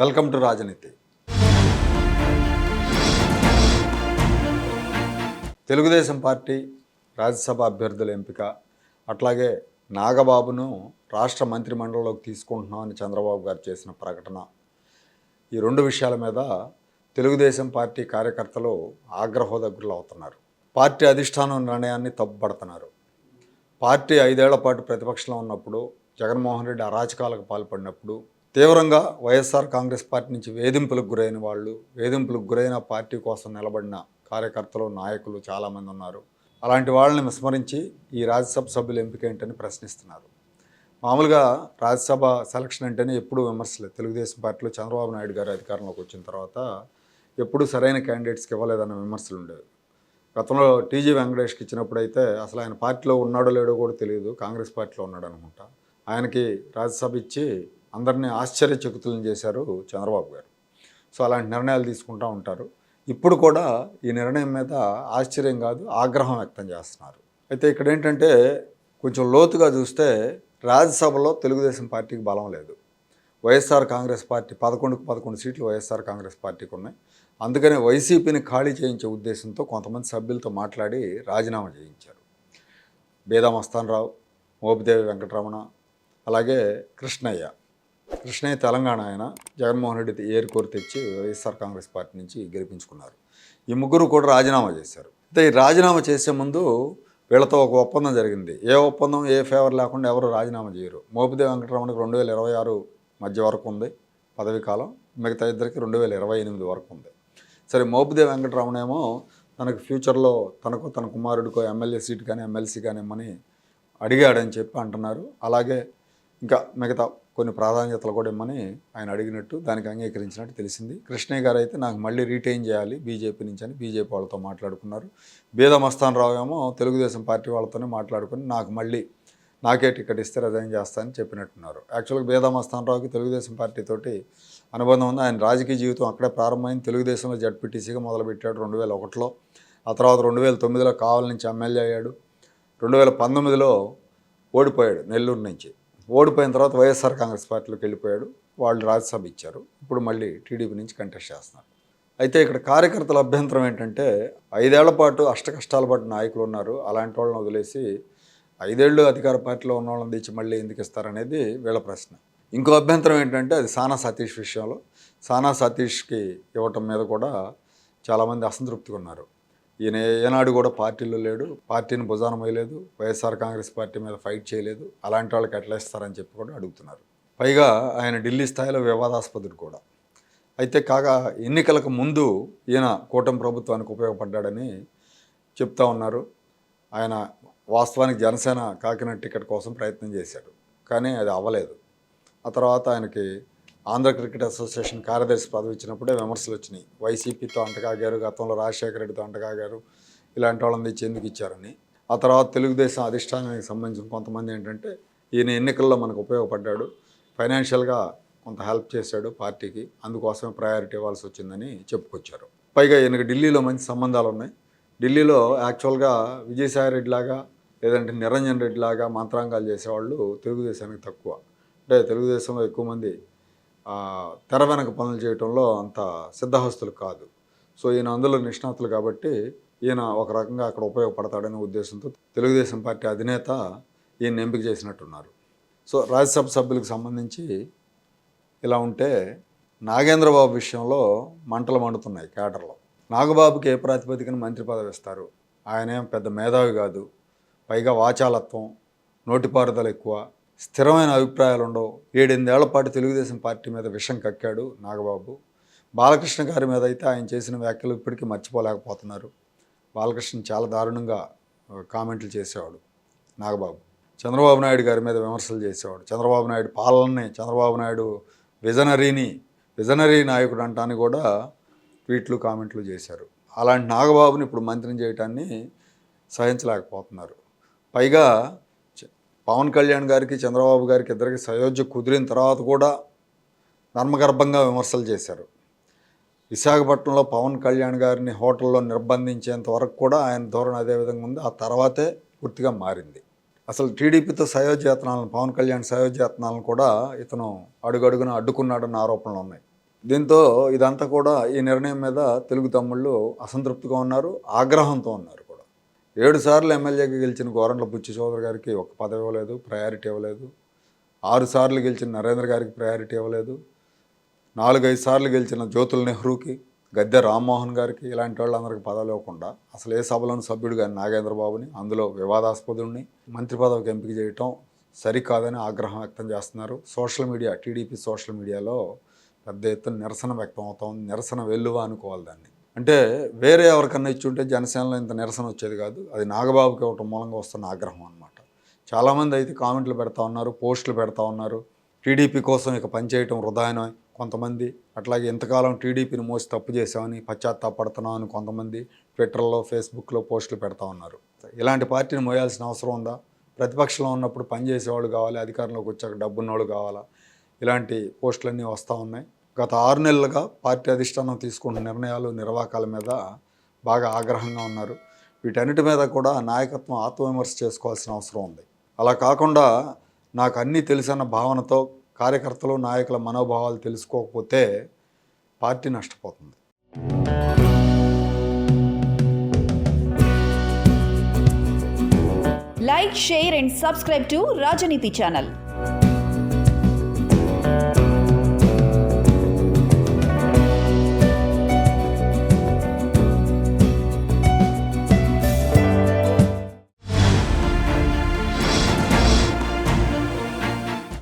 Welcome to రాజనీతి. Telugu Desam party Rajya Sabha అభ్యర్థుల ఎంపిక అట్లాగే నాగబాబును రాష్ట్ర మంత్రిమండలిలోకి తీసుకుంటున్నామని చంద్రబాబు గారు చేసిన ప్రకటన. ఈ రెండు విషయాల మీద తెలుగుదేశం పార్టీ కార్యకర్తలు ఆగ్రహోదగ్రులు అవుతున్నారు. పార్టీ అధిష్టానం నిర్ణయాన్ని తప్పుపడుతున్నారు పార్టీ ఐదేళ్ళ పాటు ప్రతిపక్షంలో ఉన్నప్పుడు జగన్మోహన్ రెడ్డి అరాచకాలకు పాల్పడినప్పుడు తీవ్రంగా వైఎస్ఆర్ కాంగ్రెస్ పార్టీ నుంచి వేధింపులకు గురైన వాళ్ళు వేధింపులకు గురైన పార్టీ కోసం నిలబడిన కార్యకర్తలు నాయకులు చాలామంది ఉన్నారు. అలాంటి వాళ్ళని విస్మరించి ఈ రాజ్యసభ సభ్యుల ఎంపిక ఏంటని ప్రశ్నిస్తున్నారు. మామూలుగా రాజ్యసభ సెలక్షన్ అంటేనే ఎప్పుడూ విమర్శలే. తెలుగుదేశం పార్టీలో చంద్రబాబు నాయుడు గారు అధికారంలోకి వచ్చిన తర్వాత ఎప్పుడు సరైన క్యాండిడేట్స్కి ఇవ్వలేదన్న విమర్శలు ఉండేవి. గతంలో టీజీ వెంకటేష్కి ఇచ్చినప్పుడు అయితే అసలు ఆయన పార్టీలో ఉన్నాడో లేడో కూడా తెలియదు. కాంగ్రెస్ పార్టీలో ఉన్నాడు అనుకుంటా ఆయనకి రాజ్యసభ ఇచ్చి అందరినీ ఆశ్చర్యచకితులను చేశారు చంద్రబాబు గారు. సో అలాంటి నిర్ణయాలు తీసుకుంటూ ఉంటారు. ఇప్పుడు కూడా ఈ నిర్ణయం మీద ఆశ్చర్యం కాదు ఆగ్రహం వ్యక్తం చేస్తున్నారు. అయితే ఇక్కడ ఏంటంటే కొంచెం లోతుగా చూస్తే రాజ్యసభలో తెలుగుదేశం పార్టీకి బలం లేదు. వైఎస్ఆర్ కాంగ్రెస్ పార్టీ పదకొండుకు పదకొండు సీట్లు వైఎస్ఆర్ కాంగ్రెస్ పార్టీకి ఉన్నాయి. అందుకనే వైసీపీని ఖాళీ చేయించే ఉద్దేశంతో కొంతమంది సభ్యులతో మాట్లాడి రాజీనామా చేయించారు. బేదా మస్తానరావు మోపిదేవి వెంకటరమణ అలాగే కృష్ణయ్య. కృష్ణయ్య తెలంగాణ ఆయన జగన్మోహన్ రెడ్డి ఏరుకోరు తెచ్చి వైఎస్ఆర్ కాంగ్రెస్ పార్టీ నుంచి గెలిపించుకున్నారు. ఈ ముగ్గురు కూడా రాజీనామా చేశారు. అయితే ఈ రాజీనామా చేసే ముందు వీళ్ళతో ఒక ఒప్పందం జరిగింది. ఏ ఒప్పందం ఏ ఫేవర్ లేకుండా ఎవరు రాజీనామా చేయరు. మోపిదేవి వెంకటరమణకి రెండు వేల ఇరవై ఆరు మధ్య వరకు ఉంది పదవి కాలం. మిగతా ఇద్దరికి రెండు వేల ఇరవై ఎనిమిది వరకు ఉంది. సరే మోపిదేవి వెంకటరమణ ఏమో తనకు ఫ్యూచర్లో తనకు తన కుమారుడికో ఎమ్మెల్యే సీట్ కానీ ఎమ్మెల్సీ కానీ ఇమ్మని అడిగాడని చెప్పి అంటున్నారు. అలాగే ఇంకా మిగతా కొన్ని ప్రాధాన్యతలు కూడా ఇమ్మని ఆయన అడిగినట్టు దానికి అంగీకరించినట్టు తెలిసింది. కృష్ణయ్య గారు అయితే నాకు మళ్ళీ రీటైన్ చేయాలి బీజేపీ నుంచి అని బీజేపీ వాళ్ళతో మాట్లాడుకున్నారు. బేద మస్తాన్ రావు ఏమో తెలుగుదేశం పార్టీ వాళ్ళతోనే మాట్లాడుకుని నాకు మళ్ళీ నాకే టికెట్ ఇస్తే రిజైన్ చేస్తానని చెప్పినట్టున్నారు. యాక్చువల్గా బేదా మస్తాన్ రావుకి తెలుగుదేశం పార్టీ తోటి అనుబంధం ఉంది. ఆయన రాజకీయ జీవితం అక్కడే ప్రారంభమైంది. తెలుగుదేశంలో జడ్పీటీసీగా మొదలుపెట్టాడు రెండు వేల ఒకటిలో ఆ తర్వాత రెండు వేల తొమ్మిదిలో కావాల నుంచి ఎమ్మెల్యే అయ్యాడు. రెండు వేల పంతొమ్మిదిలో ఓడిపోయాడు నెల్లూరు నుంచి. ఓడిపోయిన తర్వాత వైఎస్ఆర్ కాంగ్రెస్ పార్టీలోకి వెళ్ళిపోయాడు. వాళ్ళు రాజ్యసభ ఇచ్చారు. ఇప్పుడు మళ్ళీ టీడీపీ నుంచి కంటెస్ట్ చేస్తున్నారు. అయితే ఇక్కడ కార్యకర్తల అభ్యంతరం ఏంటంటే ఐదేళ్ళ పాటు అష్ట కష్టాల పాటు నాయకులు ఉన్నారు. అలాంటి వాళ్ళని వదిలేసి ఐదేళ్ళు అధికార పార్టీలో ఉన్న వాళ్ళని తెచ్చి మళ్ళీ ఎందుకు ఇస్తారనేది వీళ్ళ ప్రశ్న. ఇంకో అభ్యంతరం ఏంటంటే అది సానా సతీష్ విషయంలో. సానా సతీష్కి ఇవ్వటం మీద కూడా చాలామంది అసంతృప్తిగా ఉన్నారు. ఈయన ఏనాడు కూడా పార్టీలో లేడు. పార్టీని భుజాన వేయలేదు వైఎస్ఆర్ కాంగ్రెస్ పార్టీ మీద ఫైట్ చేయలేదు. అలాంటి వాళ్ళకి ఎట్లా ఇస్తారని చెప్పి కూడా అడుగుతున్నారు. పైగా ఆయన ఢిల్లీ స్థాయిలో వివాదాస్పదుడు కూడా. అయితే కాగా ఎన్నికలకు ముందు ఈయన కూటమి ప్రభుత్వానికి ఉపయోగపడ్డాడని చెప్తా ఉన్నారు. ఆయన వాస్తవానికి జనసేన కాకినాడ టికెట్ కోసం ప్రయత్నం చేశాడు. కానీ అది అవ్వలేదు. ఆ తర్వాత ఆయనకి ఆంధ్ర క్రికెట్ అసోసియేషన్ కార్యదర్శి పదవి ఇచ్చినప్పుడే విమర్శలు వచ్చినాయి. వైసీపీతో అంటకాగారు గతంలో రాజశేఖర రెడ్డితో అంటకాగారు ఇలాంటి వాళ్ళని తెచ్చి ఎందుకు ఇచ్చారని. ఆ తర్వాత తెలుగుదేశం అధిష్టానానికి సంబంధించిన కొంతమంది ఏంటంటే ఈయన ఎన్నికల్లో మనకు ఉపయోగపడ్డాడు. ఫైనాన్షియల్గా కొంత హెల్ప్ చేశాడు పార్టీకి. అందుకోసమే ప్రయారిటీ ఇవ్వాల్సి వచ్చిందని చెప్పుకొచ్చారు. పైగా ఈయనకి ఢిల్లీలో మంచి సంబంధాలు ఉన్నాయి. ఢిల్లీలో యాక్చువల్గా విజయసాయి రెడ్డి లాగా లేదంటే నిరంజన్ రెడ్డి లాగా మంత్రాంగాలు చేసేవాళ్ళు తెలుగుదేశానికి తక్కువ. అంటే తెలుగుదేశంలో ఎక్కువ మంది తెర వెనక పనులు చేయటంలో అంత సిద్ధహస్తులు కాదు. సో ఈయన అందులో నిష్ణాతులు కాబట్టి ఈయన ఒక రకంగా అక్కడ ఉపయోగపడతాడనే ఉద్దేశంతో తెలుగుదేశం పార్టీ అధినేత ఈయన ఎంపిక చేసినట్టున్నారు. సో రాజ్యసభ సభ్యులకు సంబంధించి ఇలా ఉంటే నాగేంద్రబాబు విషయంలో మంటలు మండుతున్నాయి కేటర్లో నాగబాబుకి ఏ ప్రాతిపదికన మంత్రి పదవి ఇస్తారు? ఆయనేం పెద్ద మేధావి కాదు. పైగా వాచాలత్వం నోటిపారుదల ఎక్కువ స్థిరమైన అభిప్రాయాలు ఉండవు. ఏడెనిమిదేళ్ళ పాటు తెలుగుదేశం పార్టీ మీద విషం కక్కాడు నాగబాబు. బాలకృష్ణ గారి మీద అయితే ఆయన చేసిన వ్యాఖ్యలు ఇప్పటికీ మర్చిపోలేకపోతున్నారు. బాలకృష్ణ చాలా దారుణంగా కామెంట్లు చేసేవాడు నాగబాబు. చంద్రబాబు నాయుడు గారి మీద విమర్శలు చేసేవాడు. చంద్రబాబు నాయుడు పాలనని చంద్రబాబు నాయుడు విజనరీని విజనరీ నాయకుడు అంటాన్ని కూడా ట్వీట్లు కామెంట్లు చేశారు. అలాంటి నాగబాబుని ఇప్పుడు మంత్రిని చేయటాన్ని సహించలేకపోతున్నారు. పైగా పవన్ కళ్యాణ్ గారికి చంద్రబాబు గారికి ఇద్దరికి సయోధ్య కుదిరిన తర్వాత కూడా నర్మగర్భంగా విమర్శలు చేశారు. విశాఖపట్నంలో పవన్ కళ్యాణ్ గారిని హోటల్లో నిర్బంధించేంత వరకు కూడా ఆయన ధోరణి అదే విధంగా ఉంది. ఆ తర్వాతే పూర్తిగా మారింది. అసలు టీడీపీతో సయోధ్యత్నాలను పవన్ కళ్యాణ్ సయోధ్యత్నాలను కూడా ఇతను అడుగడుగున అడ్డుకున్నాడన్న ఆరోపణలు ఉన్నాయి. దీంతో ఇదంతా కూడా ఈ నిర్ణయం మీద తెలుగు తమ్ముళ్ళు అసంతృప్తిగా ఉన్నారు ఆగ్రహంతో ఉన్నారు. ఏడు సార్లు ఎమ్మెల్యేగా గెలిచిన గోరంట్ల బుచ్చి చౌదరి గారికి ఒక పదవి ఇవ్వలేదు ప్రయారిటీ ఇవ్వలేదు. ఆరు సార్లు గెలిచిన నరేంద్ర గారికి ప్రయారిటీ ఇవ్వలేదు. నాలుగైదు సార్లు గెలిచిన జ్యోతుల నెహ్రూకి గద్దె రామ్మోహన్ గారికి ఇలాంటి వాళ్ళందరికీ పదవులు ఇవ్వకుండా అసలు ఏ సభలోని సభ్యుడు కానీ అందులో వివాదాస్పదుడిని మంత్రి పదవికి ఎంపిక చేయటం సరికాదని ఆగ్రహం వ్యక్తం చేస్తున్నారు. సోషల్ మీడియా టీడీపీ సోషల్ మీడియాలో పెద్ద ఎత్తున నిరసన వ్యక్తం అవుతోంది. నిరసన వెల్లువ అనుకోవాలి దాన్ని. అంటే వేరే ఎవరికన్నా ఇచ్చి ఉంటే జనసేనలో ఇంత నిరసన వచ్చేది కాదు. అది నాగబాబుకి ఇవ్వటం మూలంగా వస్తున్న ఆగ్రహం అనమాట చాలామంది అయితే కామెంట్లు పెడతా ఉన్నారు పోస్టులు పెడతా ఉన్నారు. టీడీపీ కోసం ఇక పనిచేయటం వృధాయనం కొంతమంది. అట్లాగే ఇంతకాలం టీడీపీని మోసి తప్పు చేసామని పశ్చాత్తాపడుతున్నామని కొంతమంది ట్విట్టర్లో ఫేస్బుక్లో పోస్టులు పెడతా ఉన్నారు. ఇలాంటి పార్టీని మోయాల్సిన అవసరం ఉందా? ప్రతిపక్షంలో ఉన్నప్పుడు పనిచేసేవాళ్ళు కావాలి అధికారంలోకి వచ్చాక డబ్బున్నోళ్ళు కావాలా? ఇలాంటి పోస్టులన్నీ వస్తూ ఉన్నాయి. గత ఆరు నెలలుగా పార్టీ అధిష్టానం తీసుకున్న నిర్ణయాలు నిర్వాహకాల మీద బాగా ఆగ్రహంగా ఉన్నారు. వీటన్నిటి మీద కూడా నాయకత్వం ఆత్మవిమర్శ చేసుకోవాల్సిన అవసరం ఉంది. అలా కాకుండా నాకు అన్నీ తెలిసిన భావనతో కార్యకర్తలు నాయకుల మనోభావాలు తెలుసుకోకపోతే party నష్టపోతుంది. Like share and subscribe to Rajaneeti channel